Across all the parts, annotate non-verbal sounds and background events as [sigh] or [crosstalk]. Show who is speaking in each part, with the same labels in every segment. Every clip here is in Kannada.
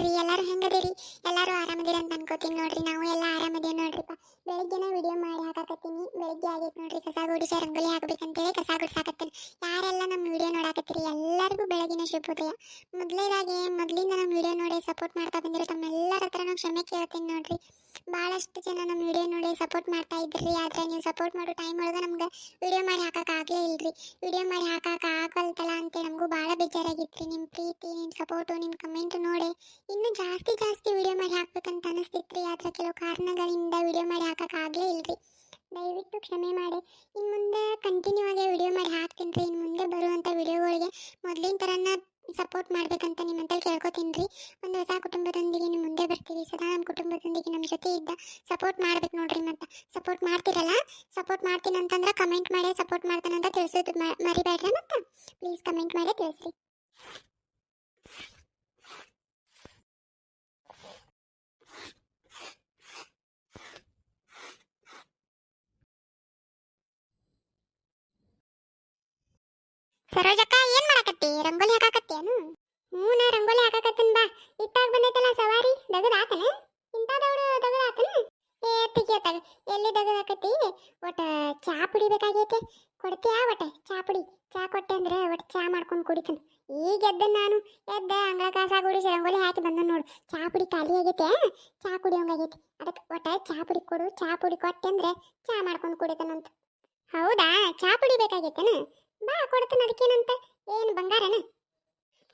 Speaker 1: ರೀ ಎಲ್ಲರೂ ಹೆಂಗದಿರಿ. ಎಲ್ಲರೂ ಆರಾಮದಿರ ಅಂತ ಅನ್ಕೋತೀನಿ ನೋಡ್ರಿ. ನಾವು ಎಲ್ಲ ಆರಾಮದೇವ್ ನೋಡ್ರಿಪ್ಪ. ಬೆಳಿಗ್ಗೆನ ವಿಡಿಯೋ ಮಾಡಿ ಹಾಕಾಕತ್ತೀನಿ. ಬೆಳಗ್ಗೆ ಆಗೈತೆ ನೋಡ್ರಿ ಕಸ ಗುಡಿಸಿ ರಂಗೋಲಿ ಹಾಕ್ಬೇಕಂತೇಳಿ ಕಸ ಗುಡ್ಸಾಕತ್ತೀನಿ. ಯಾರೆಲ್ಲ ನಮ್ಮ ವಿಡಿಯೋ ನೋಡಾಕತ್ತೀರಿ? ಎಲ್ಲರಿಗೂ ಬೆಳಗಿನ ಶುಭೋದಯ ಮೊದಲೇದಾಗಿ, ಮೊದಲಿಂದ ನಮ್ಮ ವಿಡಿಯೋ ನೋಡಿ ಸಪೋರ್ಟ್ ಮಾಡ್ತಾ ಬಂದಿರೋ ತಮ್ಮೆಲ್ಲರ ಹತ್ರನೂ ಕ್ಷಮೆ ಕೇಳ್ತೀನಿ ನೋಡ್ರಿ. ಭಾಳಷ್ಟು ಜನ ನಮ್ಮ ವಿಡಿಯೋ ನೋಡಿ ಸಪೋರ್ಟ್ ಮಾಡ್ತಾ ಇದ್ರಿ. ಆದ್ರೆ ನೀವು ಸಪೋರ್ಟ್ ಮಾಡೋ ಟೈಮ್ ಒಳಗೆ ನಮ್ಗೆ ವಿಡಿಯೋ ಮಾಡಿ ಹಾಕಕ್ಕಾಗಲೇ ಇಲ್ರಿ. ವಿಡಿಯೋ ಮಾಡಿ ಹಾಕಕ್ಕೆ ಆಗಲ್ತಲ್ಲ ಅಂತ ನಮಗೂ ಭಾಳ ಬೇಜಾರಾಗಿತ್ತು ನಿಮ್ಮ ಪ್ರೀತಿ ನಿಮ್ಮ ಸಪೋರ್ಟು ನಿಮ್ಮ ಕಮೆಂಟ್ ನೋಡಿ ಇನ್ನು ಜಾಸ್ತಿ ಜಾಸ್ತಿ ವಿಡಿಯೋ ಮಾಡಿ ಹಾಕ್ಬೇಕಂತ ಅನಿಸ್ತಿತ್ತು ರೀ ಆದ್ರೆ ಕೆಲವು ಕಾರಣಗಳಿಂದ ವಿಡಿಯೋ ಮಾಡಿ ಹಾಕಕ್ಕೆ ಆಗಲೇ ಇಲ್ರಿ. ದಯವಿಟ್ಟು ಕ್ಷಮೆ ಮಾಡಿ. ಇನ್ನು ಮುಂದೆ ಕಂಟಿನ್ಯೂ ಆಗಿ ವಿಡಿಯೋ ಮಾಡಿ ಹಾಕ್ತೀನಿ ರೀ. ಇನ್ನು ಮುಂದೆ ಬರುವಂಥ ವಿಡಿಯೋಗಳಿಗೆ ಮೊದಲಿನ ಥರನ ಸಪೋರ್ಟ್ ಮಾಡ್ಬೇಕಂತ ನಿಮ್ಮಂತ ಕೇಳ್ಕೊತೀನಿ ರೀ. ಒಂದು ಹೊಸ ಕುಟುಂಬದೊಂದಿಗೆ ನಿಮ್ಮ ಮುಂದೆ ಬರ್ತೀವಿ ಸದಾ ನಮ್ಮ ಕುಟುಂಬದೊಂದಿಗೆ ನಮ್ಮ ಜೊತೆ ಇದ್ದ ಸಪೋರ್ಟ್ ಮಾಡ್ಬೇಕು ನೋಡ್ರಿ ಮತ್ತೆ. ಸಪೋರ್ಟ್ ಮಾಡ್ತಿರಲ್ಲ? ಸಪೋರ್ಟ್ ಮಾಡ್ತೀನಿ ಅಂತಂದ್ರೆ ಕಮೆಂಟ್ ಮಾಡಿ ಸಪೋರ್ಟ್ ಮಾಡ್ತಾನೆ ಅಂತ ತಿಳಿಸೋದು ಮರಿಬೇಡ್ರಿ ಮತ್ತೆ. ಪ್ಲೀಸ್ ಕಮೆಂಟ್ ಮಾಡಿ ತಿಳಿಸ್ರಿ. ಸರೋಜಕ್ಕ? ಹಾಕಾಕತ್ತೇನು ಹ್ಞೂ ನಾ ರಂಗೋಲಿ ಹಾಕಾಕತ್ತೀನಿ ಬಾ. ಇತ್ತಾಗ ಬಂದೈತಲ್ಲ ಸವಾರಿ? ದಗದ ಆತನ ಇಂಥದವ್ರು ದಗದ ಆತನ ಏ ತೆಗಿಯತ್ತಾಗ ಎಲ್ಲಿ ದಗದ ಹಾಕತ್ತಿ ಒಟ್ಟ ಚಾ ಕುಡಿಬೇಕಾಗೈತೆ ಕೊಡ್ತೀಯಾ ಒಟ್ಟ ಚಾ ಪುಡಿ? ಚಾ ಕೊಟ್ಟೆ ಅಂದ್ರೆ ಒಟ್ಟು ಚಾ ಮಾಡ್ಕೊಂಡು ಕುಡಿತೀನಿ. ಈಗ ಎದ್ದ ನಾನು. ಎದ್ದ ಅಂಗಳ ಕಾಸ ಗುಡಿಸಿ ರಂಗೋಲಿ ಹಾಕಿ ಬಂದ ನೋಡು. ಚಾ ಪುಡಿ ಖಾಲಿ ಆಗೈತೆ ಚಾ ಕುಡಿಯೋಂಗಾಗೈತೆ. ಅದಕ್ಕೆ ಒಟ್ಟ ಚಾ ಪುಡಿ ಕೊಡು. ಚಾ ಪುಡಿ ಕೊಟ್ಟೆ ಅಂದ್ರೆ ಚಾ ಮಾಡ್ಕೊಂಡು ಕುಡಿತಾನಂತ. ಹೌದಾ? ಚಾ ಪುಡಿ ಬೇಕಾಗೈತೇನು? ಬಾ, ಕೊಡ್ತೀನಿ ಅದಕ್ಕೇನಂತ. ಏನು ಬಂಗಾರನ?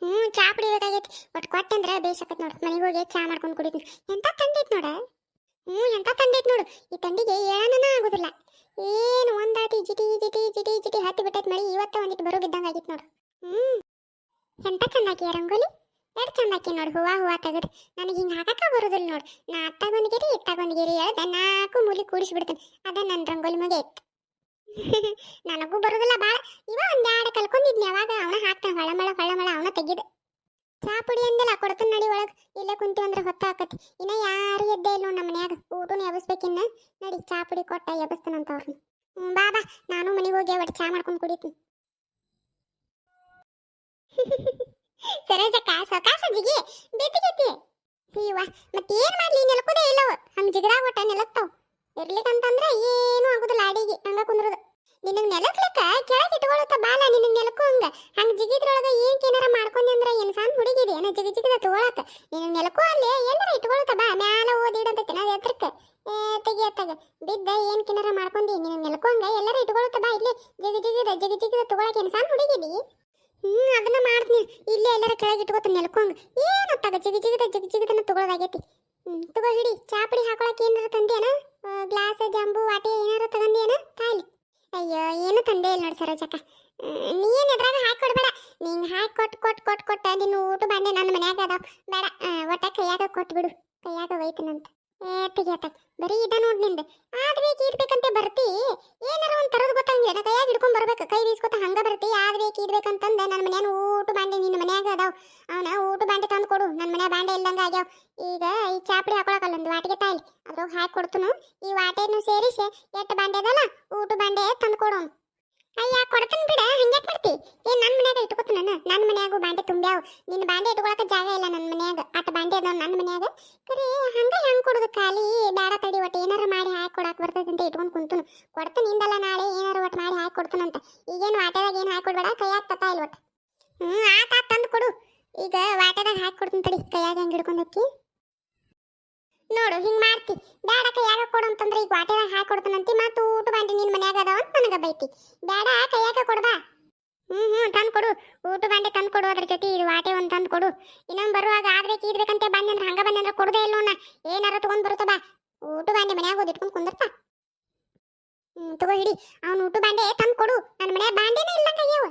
Speaker 1: ಹ್ಞೂ, ಚಾ ಕುಡಿಬೇಕಾಗೈತಿ. ಬಟ್ ಕೊಟ್ಟಂದ್ರೆ ಬೇಸಕತ್ ನೋಡು. ಮನೆಗೆ ಹೋಗಿ ಚಾ ಮಾಡ್ಕೊಂಡು ಕುಡಿತೀನಿ. ಎಂತ ತಂದೈತ್ ನೋಡ? ಹ್ಞೂ, ಎಂತ ತಂಡೈತ್ ನೋಡು. ಈ ತಂಡಿಗೆ ಏನನ ಆಗುದಿಲ್ಲ. ಏನು ಒಂದಾತಿ ಜಿಟಿ ಜಿಟಿ ಜಿಟಿ ಜಿಟಿ ಹತ್ತಿ ಬಿಟ್ಟೈತ್ ಮಳಿ. ಇವತ್ತ ಒಂದಿಟ್ಟು ಬರೋ ಬಿದ್ದಂಗ ನೋಡು. ಹ್ಞೂ. ಎಂತ ಚಂದಾಕಿಯ ರಂಗೋಲಿ? ಎರಡು ಚಂದಾಕಿ ನೋಡು. ಹೂವ ಹೂವ ತೆಗೆದು. ನನಗೆ ಹಿಂಗೆ ಹಾಕಕ್ಕ ಬರೋದಿಲ್ಲ ನೋಡು. ನಾ ಅತ್ತ ಗಿರಿ ಇತ್ತಾಗ ಒಂದು ಗಿರಿ ಹೇಳ್ದೆ ನಾಲ್ಕು ಮೂಲಿ ಕೂಡಿಸ್ಬಿಡ್ತೀನಿ. ಅದ ನನ್ನ ರಂಗೋಲಿ ಮಗ ಇತ್ತು [laughs] ನನಗೂ ಬರೋದಿಲ್ಲ ಭಾಳ ಇವ ಒಂದ್ ಎರಡು ಕಲ್ಕೊಂಡಿದ್ನಿ. ಅವಾಗ ಅವನ ಹಾಕ್ತಾನೆ. ಹೊಳಮಳ ಅವನ ತೆಗಿದ. ಚಾ ಪುಡಿ ಅಂದೆಲ್ಲ, ಕೊಡ್ತಾನ ನಡಿ ಒಳಗೆ. ಇಲ್ಲೇ ಕುಂತೀವಿ ಅಂದ್ರೆ ಹೊತ್ತ ಹಾಕತಿ ಇನ್ನ ಯಾರು ಎದ್ದೇ ಇಲ್ಲ ನಮ್ಮ ಮನ್ಯಾಗ. ಊಟನ ಎಬಸ್ಬೇಕಿನ್ನ ನಡಿ, ಚಾ ಪುಡಿ ಕೊಟ್ಟ ಎಬಸ್ತನಂತ ಅವ್ರನ್ನ ಹ್ಞೂ ಬಾ ಬಾ. ನಾನು ಮನೆಗೆ ಹೋಗಿ ಒಟ್ಟು ಚಾ ಮಾಡ್ಕೊಂಡು ಕುಡಿತೀನಿ. [laughs] ಸರೋಜ ಕಾಸ ಕಾಸ ಜಿಗಿ. ಬೇತಿಗೆತಿ ಅಯ್ಯವ್ವ, ಮತ್ತೇನು ಮಾಡ್ಲಿ? ನೆಲಕೋದೇ ಇಲ್ಲವ. ಹಂಗ ಜಿಗದಾಗ ಒಟ್ಟ ನೆಲಕ್ತಾವ ಇರ್ಲಿಕ್ಕಂತಂದ್ರೆ ಏನು ಆಗುದಿಲ್ಲ, ಅಡಿಗೆ. ಹಂಗ ಕುಂದ್ರದ. ನಿನಗ್ ನೆಲಕ್ಲಕ್ಕ ಕೆಳಗೆ ಇಟ್ಕೊಳತ್ತ ಬಾಲ ನಿನಗ್ ಹಂಗ. ಹಂಗ ಜಿಗಿದ್ರೊಳಗ ಏನ್ ಏನಾರ ಮಾಡ್ಕೊಂಡಿ ಅಂದ್ರ ಏನ್ ಸಣ್ಣ ಹುಡುಗಿದೆ? ಜಿಗಿ ಜಿಗಿದ ತಗೊಳಕ ನಿನಗ್ ನೆಲಕ್ಕೂ ಅಲ್ಲಿ ಏನಾರ ಇಟ್ಕೊಳತ್ತ ಬಾ, ಮ್ಯಾಲ ಓದಿಡಂತ ತಿನ್ನ ಎತ್ತರಕ್ಕೆ ಏ, ತೆಗಿ ಅತ್ತಾಗ ಬಿದ್ದ ಏನ್ ಕಿನಾರ ಮಾಡ್ಕೊಂಡಿ? ನಿನ್ನ ನೆಲಕ್ಕೂ ಹಂಗ? ಎಲ್ಲಾರ ಇಟ್ಕೊಳತ್ತ ಬಾ ಇಲ್ಲಿ. ಜಿಗಿ ಜಿಗಿದ ಜಿಗಿ ಜಿಗಿದ ತಗೊಳಕ ಏನ್ ಸಣ್ಣ ಹುಡುಗಿದಿ? ಹ್ಮ್, ಅದನ್ನ ಮಾಡ್ತೀನಿ. ಇಲ್ಲೇ ಎಲ್ಲಾರ ಕೆಳಗೆ ಇಟ್ಕೋತ ಏನ್ ಏನತ್ತಾಗ ಜಿಗಿ ಜಿಗಿದ, ಜಿಗಿ ಜಿಗಿದನ ತಗೊಳದಾಗೈತಿ ತಗೋ ಹಿಡಿ. ಚಾಪಡಿ ಹಾಕೊಳಕ್ ಏನಾರ ತಂದೇನ ಗ್ಲಾಸ್, ಜಂಬು, ವಾಟೆ ಅಯ್ಯೋ, ಏನು ತಂದೆ ಇಲ್ಲ ನೋಡಿ ಸರೋಜಕ್ಕ. ನೀ ಏನು ಎದ್ರಾಗ ಹಾಕಿ ಕೊಡ್ಬೇಡ. ನಿಂಗೆ ಹಾಕಿ ಕೊಟ್ಟು ಕೊಟ್ಟು ಕೊಟ್ಟು ಕೊಟ್ಟ ನಿನ್ನ ಊಟ ಬಂಡೆ ನನ್ನ ಮನ್ಯಾಗ ಅದಾವ. ಬೇಡ ಒಟ್ಟ ಕೈಯಾಗ ಕೊಟ್ಟು ಬಿಡು. ಕೈಯಾಗ ಒಯ್ತನಂತ ಏ ತೆಗಿಯತ್ತ ಬರೀ ಇದ ನೋಡಿ ನಿಂದ. ಆದ್ಬೇಕು ಇರ್ಬೇಕಂತೆ ಬರ್ತಿ. ಏನಾರ ನಾ ಕೈಯಾಗ ಹಿಡ್ಕೊಂಡ್ ಬರ್ಬೇಕು. ಕೈ ಬೀಸ್ಕೊತ ಹಂಗ ಬರ್ತಿ. ಆದ್ಬೇಕು ಇರ್ಬೇಕಂತಂದ ನನ್ನ ಮನ್ಯಾನ ಊಟ ಬಾಂಡೆ ನಿನ್ನ ಮನ್ಯಾಗ ಅದಾವ. ಅವನ ಊಟ ಬಾಂಡೆ ತಂದು ಕೊಡು. ನನ್ನ ಮನ್ಯಾಗ ಬಾಂಡೆ ಇಲ್ಲಂಗ ಆಗ್ಯಾವ. ಈಗ ಈ ಚಾಪಡಿ ಹಾಕೊಳಕಲ್ಲ, ಒಂದು ವಾಟಿಗೆ ತಾಯಿಲಿ ಅದ್ರೊಳಗೆ ಹಾಕಿ ಕೊಡ್ತನು. ಈ ವಾಟೆನು ಸೇರಿಸಿ ಎಟ್ಟು ಬಾಂಡೆ ಅದಲ್ಲ, ಊಟ ಬಾಂಡೆ ತಂದು ಕೊಡೋನು ಅಯ್ಯ, ಕೊಡ್ತಾನ ಬಿಡ. ಹಂಗ್ಯಾಕ್ ಮಾಡ್ತಿ? ಏ ನನ್ನ ಮನ್ಯಾಗ ಇಟ್ಕೋತ ನಾನು. ನನ್ನ ಮನ್ಯಾಗು ಬಾಂಡೆ ತುಂಬ್ಯಾವ. ನಿನ್ನ ಬಾಂಡೆ ಇಟ್ಕೊಳಕ ಜಾಗ ಇಲ್ಲ ನನ್ನ ಮನ್ಯಾಗ. ಅಟ್ ಬಾಂಡೆ ಅದಾವ ನನ್ನ ಮನ್ಯಾಗ. ಕರೆ, ಹಂಗ ಹೆಂಗೆ ಕೊಡೋದು ಖಾಲಿ? ಬೇಡ ತಡಿ ಒಟ್ಟು. ಏನಾರ ಮಾಡಿ ಹಾಕಿ ಕೊಡಾಕ್ ಬರ್ತೈತೆ ಅಂತ ಇಟ್ಕೊಂಡು ಕುಂತನು. ಕೊಡ್ತಾನ ನಿಂದಲ್ಲ ನಾಳೆ, ಏನಾರ ಒಟ್ಟು ಮಾಡಿ ಹಾಕಿ ಕೊಡ್ತಾನಂತ. ಈಗೇನು ವಾಟೆದಾಗ ಏನು ಹಾಕಿ ಕೊಡ್ಬೇಡ, ಕೈಯಾಗ ತತ್ತ ಇಲ್ಲ ಒಟ್ಟು ಹ್ಞೂ ಆತ ತಂದು ಕೊಡು. ಈಗ ವಾಟೆದಾಗ ಹಾಕಿ ಕೊಡ್ತೀನಿ ತಡಿ, ಕೈಯಾಗ ಹೆಂಗ್ ಹಿಡ್ಕೊಂಡಕ್ಕಿ ನೋಡು, ಹಿಂಗೆ ಮಾಡ್ತಿ. ಬೇಡ, ಕೈಯಾಗ ಕೊಡು ಅಂತಂದ್ರೆ ಈಗ ವಾಟೆದಾಗ ಹಾಕಿ ಕೊಡ್ತಾನಂತಿ, ಮತ್ತು ಊಟ ಬಾಂಡಿ ನಿನ್ ಮನ್ಯಾಗ ಅದಾವ ಅಂತ ನನಗೆ ಬೈತಿ. ಬೇಡ, ಕೈಯಾಗ ಕೊಡ್ಬಾ ಹ್ಮ್ ಹ್ಮ್, ತಂದು ಕೊಡು. ಊಟ ಬಾಂಡೆ ತಂದು ಕೊಡು ಅದ್ರ ಜೊತೆ, ಇದು ವಾಟೆ ಒಂದು ತಂದು ಕೊಡು. ಇನ್ನೊಂದು ಬರುವಾಗ ಆದ್ಬೇಕು ಇದ್ಬೇಕಂತೆ ಬಂದಂದ್ರೆ ಹಂಗ ಬಂದಂದ್ರೆ ಕೊಡದೇ ಅಣ್ಣ. ಏನಾರ ತಗೊಂಡ್ ಬರುತ್ತಾ ಬಾ. ಊಟ ಬಾಂಡೆ ಮನ್ಯಾಗ ಓದಿಟ್ಕೊಂಡು ಕುಂದಿರ್ತಾ. ತಗೋ ಹಿಡಿ. ಅವನು ಊಟ ಬಾಂಡೆ ತಂದು ಕೊಡು ನನ್ನ ಮನೆ ಬಾಂಡೆನೇ ಇಲ್ಲ ಕೈಯವ